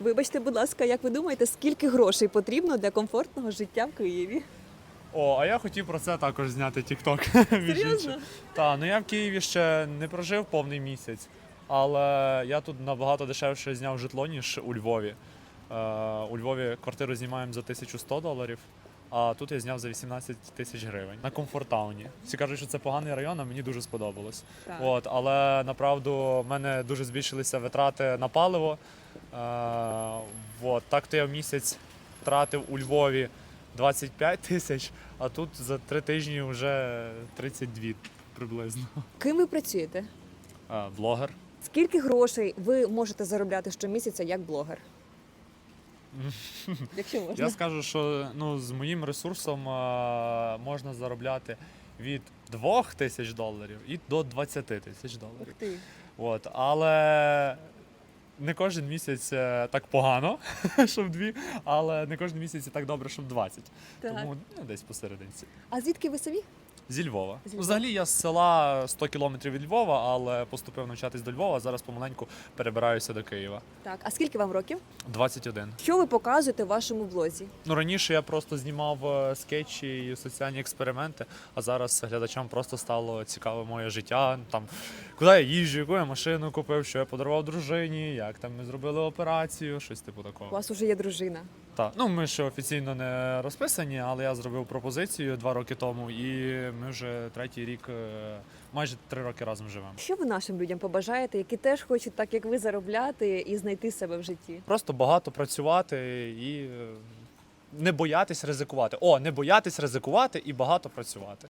Вибачте, будь ласка, як ви думаєте, скільки грошей потрібно для комфортного життя в Києві? О, а я хотів про це також зняти між Серйозно? Та, ну я в Києві ще не прожив повний місяць, але я тут набагато дешевше зняв житло, ніж у Львові. Е, у Львові квартиру знімаємо за 1100 доларів, а тут я зняв за 18 тисяч гривень на комфортауні. Всі кажуть, що це поганий район, а мені дуже сподобалось. Так. От, але направду в мене дуже збільшилися витрати на паливо. Е, от, так то я в місяць тратив у Львові 25 тисяч, а тут за три тижні вже 32 приблизно. Ким ви працюєте? Е, блогер. Скільки грошей ви можете заробляти щомісяця як блогер? Якщо можна. Я скажу, що ну, з моїм ресурсом е, можна заробляти від 2 тисяч доларів і до 20 тисяч Ух доларів. ти. От, але не кожен місяць е, так погано, щоб дві, але не кожен місяць так добре, щоб 20. Так. Тому ну, десь посерединці. А звідки ви самі? Зі Львова. Зі Львова. Взагалі я з села 100 кілометрів від Львова, але поступив навчатись до Львова, а зараз помаленьку перебираюся до Києва. Так, а скільки вам років? 21. Що ви показуєте в вашому блозі? Ну раніше я просто знімав е, скетчі і соціальні експерименти, а зараз глядачам просто стало цікаве моє життя. Там куди я їжджу, яку я машину купив, що я подарував дружині, як там ми зробили операцію, щось типу У вас уже є дружина. Так, ну ми ще офіційно не розписані, але я зробив пропозицію два роки тому, і ми вже третій рік, е, майже три роки разом живемо. Що ви нашим людям побажаєте, які теж хочуть, так як ви, заробляти і знайти себе в житті? Просто багато працювати і е, не боятись ризикувати. О, не боятись ризикувати і багато працювати.